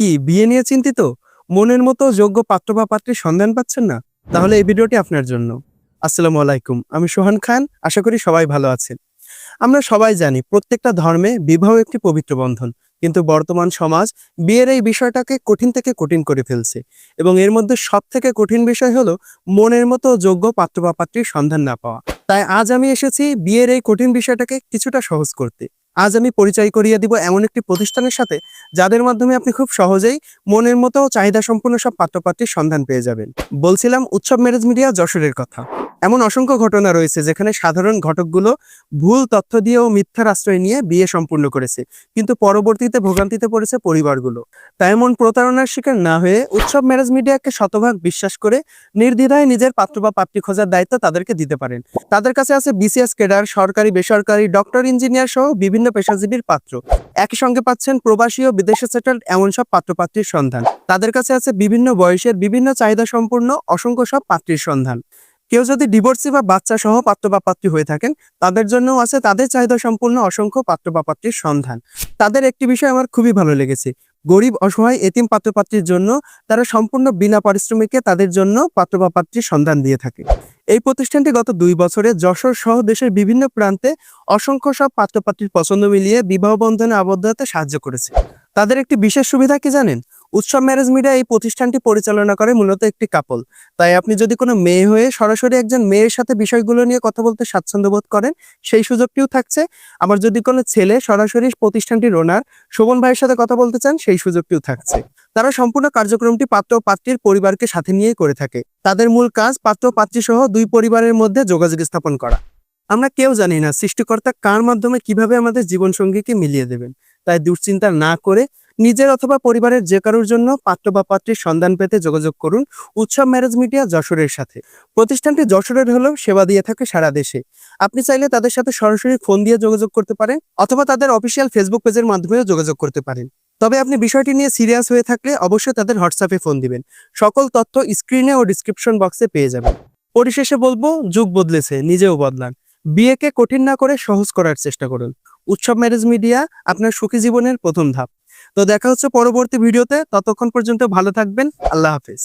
কি বিয়ে নিয়ে চিন্তিত? মনের মতো যোগ্য পাত্র বা পাত্রীর সন্ধান পাচ্ছেন না? তাহলে এই ভিডিওটি আপনার জন্য। আসসালামু আলাইকুম, আমি সোহান খান, আশা করি সবাই ভালো আছেন। আমরা সবাই জানি প্রত্যেকটা ধর্মে বিবাহ একটি পবিত্র বন্ধন, কিন্তু বর্তমান সমাজ বিয়ের এই বিষয়টাকে কঠিন থেকে কঠিন করে ফেলছে এবং এর মধ্যে সব থেকে কঠিন বিষয় হলো মনের মতো যোগ্য পাত্র বা পাত্রীর সন্ধান না পাওয়া। তাই আজ আমি এসেছি বিয়ের এই কঠিন বিষয়টাকে কিছুটা সহজ করতে। আজ আমি পরিচয় করিয়ে দিব এমন একটি প্রতিষ্ঠানের সাথে যাদের মাধ্যমে আপনি খুব সহজেই মনের মতো চাহিদা সম্পূর্ণ সব পাত্রপাত্রীর সন্ধান পেয়ে যাবেন। বলছিলাম, উৎসব ম্যারেজ মিডিয়া যশোরের কথা। এমন অসংখ্য ঘটনা রয়েছে যেখানে সাধারণ ঘটকগুলো ভুল তথ্য দিয়ে ও মিথ্যার আশ্রয় নিয়ে বিয়ে সম্পূর্ণ করেছে, কিন্তু পরবর্তীতে ভোগান্তিতে পড়েছে পরিবারগুলো। তাই এমন প্রতারণার শিকার না হয়ে উৎসব ম্যারেজ মিডিয়াকে শতভাগ বিশ্বাস করে নির্দ্বিধায় নিজের পাত্র বা পাত্রী খোঁজার দায়িত্ব তাদেরকে দিতে পারেন। তাদের কাছে আছে বিসিএস কেডার সরকারি, বেসরকারি, ডক্টর, ইঞ্জিনিয়ার সহ বিভিন্ন পেশাজীবীর পাত্র। একই সঙ্গে পাচ্ছেন প্রবাসী ও বিদেশে সেটেলড এমন সব পাত্রপাত্রীর সন্ধান। তাদের কাছে আছে বিভিন্ন বয়সের বিভিন্ন চাহিদা সম্পূর্ণ অসংখ্য সব পাত্রীর সন্ধান। কেউ যদি ডিভোর্সি বা বাচ্চা সহ পাত্র বা পাত্রী হয়ে থাকেন, তাদের জন্যও আছে তাদের চাহিদা সম্পূর্ণ অসংখ্য পাত্র বা পাত্রীর সন্ধান। তাদের একটি বিষয় আমার খুবই ভালো লেগেছে। গরিব, অসহায়, এতিম পাত্রপাত্রীর জন্য তারা সম্পূর্ণ বিনা পারিশ্রমিকে তাদের জন্য পাত্র বা পাত্রীর সন্ধান দিয়ে থাকে। এই প্রতিষ্ঠানটি গত দুই বছরে যশোর সহ দেশের বিভিন্ন প্রান্তে অসংখ্য সব পাত্রপাত্রীর পছন্দ মিলিয়ে বিবাহ বন্ধনে আবদ্ধ হতে সাহায্য করেছে। তাদের একটি বিশেষ সুবিধা কি জানেন? উৎসব ম্যারেজ মিডিয়া এই প্রতিষ্ঠানটি পরিচালনা করে, মূলত একটি কাপল তাই আপনি যদি কোনো মেয়ে হয়ে সরাসরি একজন মেয়ের সাথে বিষয়গুলো নিয়ে কথা বলতে স্বাচ্ছন্দ্য বোধ করেন, সেই সুযোগটিও থাকছে। আবার যদি কোনো ছেলে সরাসরি প্রতিষ্ঠানটির ওনার শোভন ভাইয়ের সাথে কথা বলতে চান, সেই সুযোগটিও থাকছে। তারা সম্পূর্ণ কার্যক্রমটি পাত্র পাত্রীর পরিবারকে সাথে নিয়েই করে থাকে। তাদের মূল কাজ পাত্র পাত্রী সহ দুই পরিবারের মধ্যে যোগাযোগ স্থাপন করা। আমরা কেউ জানি না সৃষ্টিকর্তা কার মাধ্যমে কীভাবে আমাদের জীবনসঙ্গীকে মিলিয়ে দেবেন। তাই দুশ্চিন্তা না করে নিজের অথবা পরিবারের যে কারোর জন্য পাত্র বা পাত্রীর সন্ধান পেতে যোগাযোগ করুন উৎসব ম্যারেজ মিডিয়া যশোরের সাথে। প্রতিষ্ঠানটি যশোরের হলেও সেবা দিয়ে থাকে সারা দেশে। আপনি চাইলে তাদের সাথে সরাসরি ফোন দিয়ে যোগাযোগ করতে পারেন অথবা তাদের অফিসিয়াল ফেসবুক পেজের মাধ্যমেও যোগাযোগ করতে পারেন। তবে আপনি বিষয়টি নিয়ে সিরিয়াস হয়ে থাকলে অবশ্যই তাদের হোয়াটসঅ্যাপে ফোন দিবেন। সকল তথ্য স্ক্রিনে ও ডিসক্রিপশন বক্সে পেয়ে যাবেন। পরিশেষে বলব, যুগ বদলেছে, নিজেও বদলান। বিয়েকে কঠিন না করে সহজ করার চেষ্টা করুন। উৎসব ম্যারেজ মিডিয়া আপনার সুখী জীবনের প্রথম ধাপ। তো দেখা হচ্ছে পরবর্তী ভিডিওতে। ততক্ষণ পর্যন্ত ভালো থাকবেন। আল্লাহ হাফেজ।